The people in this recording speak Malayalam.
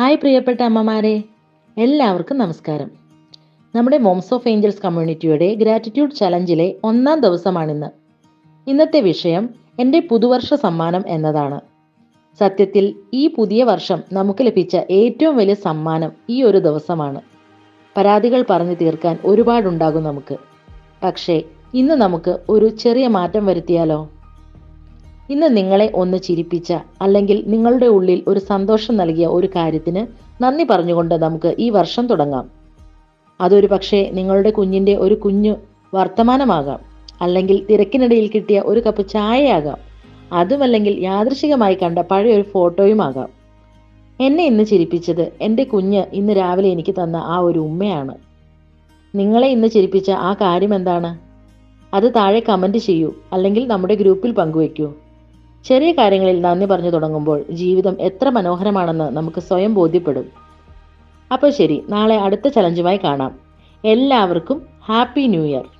ഹായ് പ്രിയപ്പെട്ട അമ്മമാരെ എല്ലാവർക്കും നമസ്കാരം. നമ്മുടെ മോംസ് ഓഫ് ഏഞ്ചൽസ് കമ്മ്യൂണിറ്റിയുടെ ഗ്രാറ്റിറ്റ്യൂഡ് ചലഞ്ചിലെ ഒന്നാം ദിവസമാണിന്ന്. ഇന്നത്തെ വിഷയം എന്റെ പുതുവർഷ സമ്മാനം എന്നതാണ്. സത്യത്തിൽ ഈ പുതിയ വർഷം നമുക്ക് ലഭിച്ച ഏറ്റവും വലിയ സമ്മാനം ഈ ഒരു ദിവസമാണ്. പരാതികൾ പറഞ്ഞു തീർക്കാൻ ഒരുപാടുണ്ടാകും നമുക്ക്. പക്ഷേ ഇന്ന് നമുക്ക് ഒരു ചെറിയ മാറ്റം വരുത്തിയാലോ? ഇന്ന് നിങ്ങളെ ഒന്ന് ചിരിപ്പിച്ച അല്ലെങ്കിൽ നിങ്ങളുടെ ഉള്ളിൽ ഒരു സന്തോഷം നൽകിയ ഒരു കാര്യത്തിന് നന്ദി പറഞ്ഞുകൊണ്ട് നമുക്ക് ഈ വർഷം തുടങ്ങാം. അതൊരു പക്ഷേ നിങ്ങളുടെ കുഞ്ഞിന്റെ ഒരു കുഞ്ഞു വർത്തമാനമാകാം. അല്ലെങ്കിൽ തിരക്കിനിടയിൽ കിട്ടിയ ഒരു കപ്പ് ചായയാകാം. അതുമല്ലെങ്കിൽ യാദൃശികമായി കണ്ട പഴയ ഒരു ഫോട്ടോയുമാകാം. എന്നെ ഇന്ന് ചിരിപ്പിച്ചത് എന്റെ കുഞ്ഞ് ഇന്ന് രാവിലെ എനിക്ക് തന്ന ആ ഒരു ഉമ്മയാണ്. നിങ്ങളെ ഇന്ന് ചിരിപ്പിച്ച ആ കാര്യം എന്താണ്? അത് താഴെ കമന്റ് ചെയ്യൂ. അല്ലെങ്കിൽ നമ്മുടെ ഗ്രൂപ്പിൽ പങ്കുവയ്ക്കൂ. ചെറിയ കാര്യങ്ങളിൽ നന്ദി പറഞ്ഞു തുടങ്ങുമ്പോൾ ജീവിതം എത്ര മനോഹരമാണെന്ന് നമുക്ക് സ്വയം ബോധ്യപ്പെടും. അപ്പോൾ ശരി നാളെ അടുത്ത ചലഞ്ചുമായി കാണാം. എല്ലാവർക്കും ഹാപ്പി ന്യൂ ഇയർ.